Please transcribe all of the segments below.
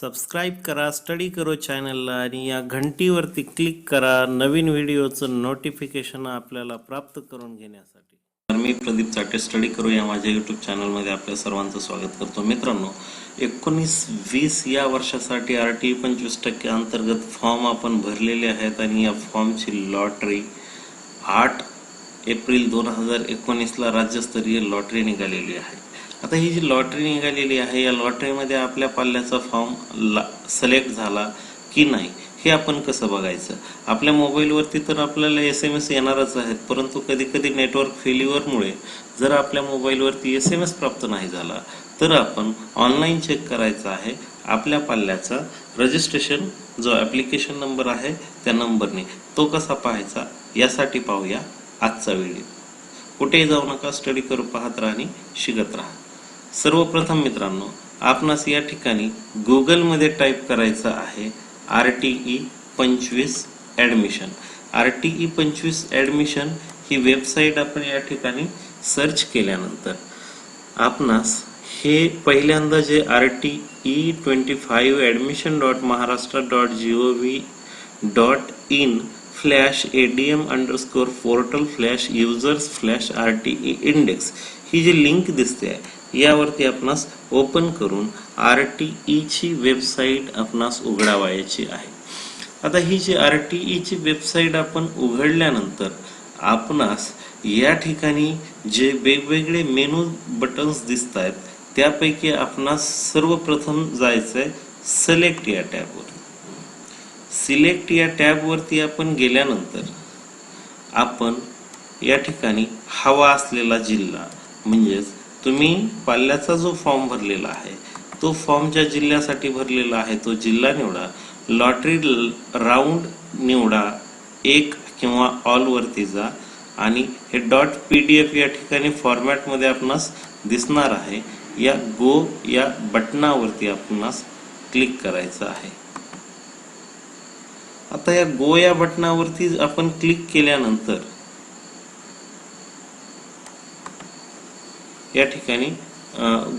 Subscribe करा study करो चॅनलला आणि या घंटीवरती क्लिक करा नवीन व्हिडिओचं नोटिफिकेशन आपल्याला प्राप्त करून घेण्यासाठी. तर मी प्रदीप चाटे स्टडी करू या माझ्या यूट्यूब चॅनलमध्ये आपल्या सर्वांचं स्वागत करतो. मित्रांनो एकोणीस वीस या वर्षासाठी आर टी पंचवीस टक्के अंतर्गत फॉर्म आपण भरलेले आहेत आणि या फॉर्मची लॉटरी आठ एप्रिल दोन हजार एकोणीसला राज्यस्तरीय लॉटरी निघालेली आहे. आता ही जी लॉटरी निघालेली आहे या लॉटरीमध्ये आपल्या पाल्याचा फॉर्म ला सिलेक्ट झाला की नाही हे आपण कसं बघायचं? आपल्या मोबाईलवरती तर आपल्याला एस एम एस येणारच आहेत परंतु कधी कधी नेटवर्क फेल्युअरमुळे जर आपल्या मोबाईलवरती एस एम एस प्राप्त नाही झाला तर आपण ऑनलाईन चेक करायचं आहे. आपल्या पाल्याचा रजिस्ट्रेशन जो ॲप्लिकेशन नंबर आहे त्या नंबरने तो कसा पाहायचा यासाठी पाहूया आजचा व्हिडिओ कुठेही जाऊ नका स्टडी करू पाहत राहा आणि शिकत राहा. सर्वप्रथम मित्रांनो आपणास या ठिकाणी गुगलमध्ये टाईप करायचं आहे आर टी ई पंचवीस ॲडमिशन. आर टी ई पंचवीस ॲडमिशन ही वेबसाईट आपण या ठिकाणी सर्च केल्यानंतर आपणास हे पहिल्यांदा जे R T E twenty five admission dot Maharashtra dot G O V dot in slash A D M underscore portal slash users slash R T E index ही जी लिंक दिसते आहे यावरती आपणास ओपन करून आर टी ईची website आपणास उघडावायची आहे. आता ही जी आर टी ईची वेबसाईट आपण उघडल्यानंतर आपणास या ठिकाणी जे वेगवेगळे मेनू बटन्स दिसत आहेत त्यापैकी आपणास सर्वप्रथम जायचं आहे सिलेक्ट या टॅबवर सिलेक्ट या टॅबवरती आपण गेल्यानंतर आपण या ठिकाणी हवा असलेला जिल्हा म्हणजेच तुम्ही पाल्याचा जो फॉर्म भरलेला आहे तो फॉर्म ज्या जिल्ह्यासाठी भरलेला आहे तो जिल्हा निवडा. लॉटरी राऊंड निवडा. एक किंवा ऑल वरती जा. आणि हे डॉट पी डी एफ या ठिकाणी फॉर्मॅटमध्ये आपणास दिसणार आहे. या गो या बटनावरती आपणास क्लिक करायचं आहे. आता या गो या बटनावरती आपण क्लिक केल्यानंतर या ठिकाणी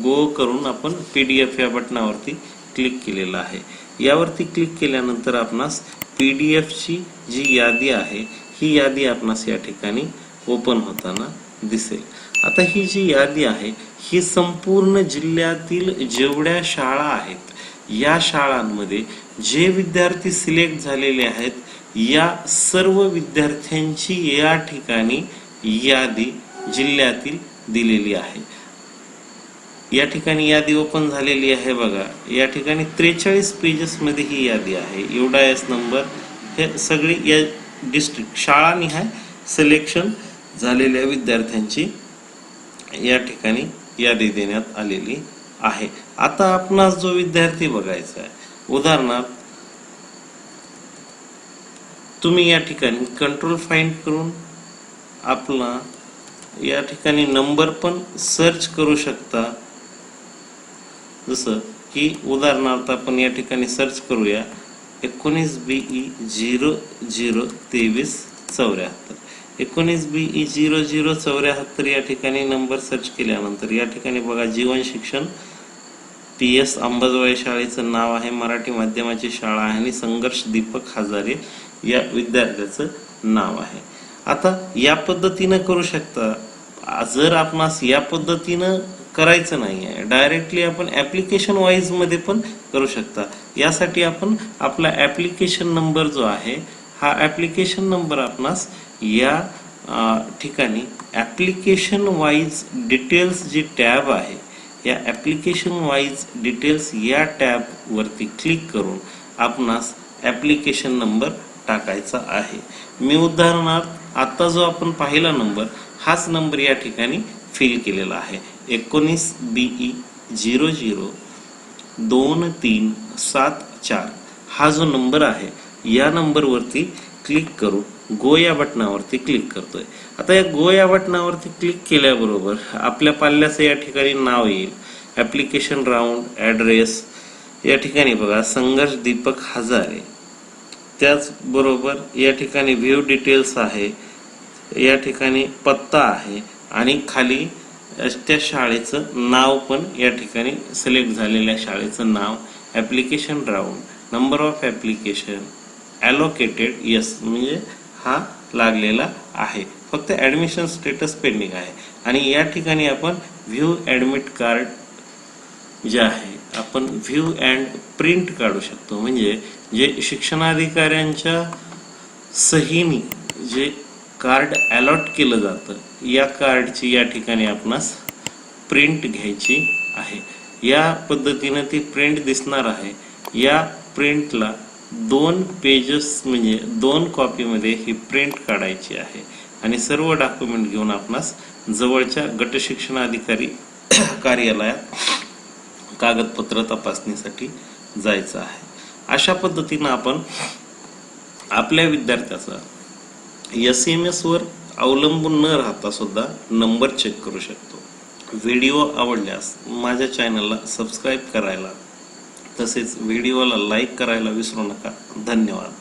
गो करून आपण पी डी एफ या बटनावरती क्लिक केलेलं आहे. यावरती क्लिक केल्यानंतर आपणास पी डी एफची जी यादी आहे ही यादी आपणास या ठिकाणी ओपन होताना दिसेल. आता ही जी यादी आहे ही संपूर्ण जिल्ह्यातील जेवढ्या शाळा आहेत या शाळांमध्ये जे विद्यार्थी सिलेक्ट झालेले आहेत या सर्व विद्यार्थ्यांची या ठिकाणी यादी जिल्ह्यातील दिलेली आहे. या ठिकाणी यादी ओपन झालेली आहे बघा. या ठिकाणी त्रेचाळीस पेजेसमध्ये ही यादी आहे. एवढा एस नंबर हे सगळी या डिस्ट्रिक्ट शाळानिहाय सिलेक्शन झालेल्या विद्यार्थ्यांची या ठिकाणी यादी देण्यात आलेली आहे. आता आपणास जो विद्यार्थी बघायचा आहे उदाहरणार्थ तुम्ही या ठिकाणी कंट्रोल फाइंड करून आपला या ठिकाणी नंबर पण सर्च करू शकता. जसं की उदाहरणार्थ आपण या ठिकाणी सर्च करूया. एकोणीस बी ई झिरो झिरो तेवीस चौऱ्याहत्तर एकोणीस बी ई झिरो झिरो चौऱ्याहत्तर या ठिकाणी नंबर सर्च केल्यानंतर या ठिकाणी बघा जीवन शिक्षण. पी एस अंबाजोगाई शाळेचं नाव आहे. मराठी माध्यमाची शाळा आहे आणि संघर्ष दीपक हजारे या विद्यार्थ्याचं नाव आहे. आता या पद्धतीनं करू शकता. जर आपणास या पद्धतीनं करायचं नाही आहे डायरेक्टली आपण ॲप्लिकेशन वाईजमध्ये पण करू शकता. यासाठी आपण आपला ॲप्लिकेशन नंबर जो आहे हा ॲप्लिकेशन नंबर आपणास या ठिकाणी ॲप्लिकेशन वाईज डिटेल्स जी टॅब आहे या ॲप्लिकेशन वाईज डिटेल्स या टॅबवरती क्लिक करून आपणास ॲप्लिकेशन नंबर टाकायचा आहे. मी उदाहरणार्थ आत्ता जो आपण पाहिला नंबर हाच नंबर या ठिकाणी फिल केलेला आहे. एकोणीस बी ई झिरो झिरो दोन तीन सात चार. हा जो नंबर आहे या नंबरवरती क्लिक करून गो या बटनावरती क्लिक करतोय. आता या गो या बटनावरती क्लिक केल्याबरोबर आपल्या पाल्याचं या ठिकाणी नाव येईल. ॲप्लिकेशन राऊंड ॲड्रेस या ठिकाणी बघा संघर्ष दीपक हजारे. त्याचबरोबर या ठिकाणी व्ह्यू डिटेल्स आहे. या ठिकाणी पत्ता आहे आणि खाली त्या शाळेचं नाव पण या ठिकाणी सिलेक्ट झालेल्या शाळेचं नाव application round number of application allocated yes म्हणजे हा लागलेला आहे. फक्त ॲडमिशन स्टेटस पेंडिंग आहे. आणि या ठिकाणी आपण व्ह्यू ॲडमिट कार्ड जे आहे आपण व्ह्यू अँड प्रिंट काढू शकतो. म्हणजे जे शिक्षणाधिकाऱ्यांच्या सहीनी जे कार्ड अलॉट केलं जातं. या कार्डची या ठिकाणी आपणास प्रिंट घ्यायची आहे. या पद्धतीनं ती प्रिंट दिसणार आहे. या प्रिंटला दोन पेजेस म्हणजे दोन कॉपीमध्ये ही प्रिंट काढायची आहे. आणि सर्व डॉक्युमेंट घेऊन आपणास जवळच्या गटशिक्षण अधिकारी कार्यालयात कागदपत्र तपासणीसाठी जायचं आहे. अशा पद्धतीनं आपण आपल्या विद्यार्थ्याचा एस एम एसवर अवलंबून न राहता सुद्धा नंबर चेक करू शकतो. व्हिडिओ आवडल्यास माझ्या चॅनलला सबस्क्राईब करायला तसेच व्हिडिओला लाईक करायला विसरू नका. धन्यवाद.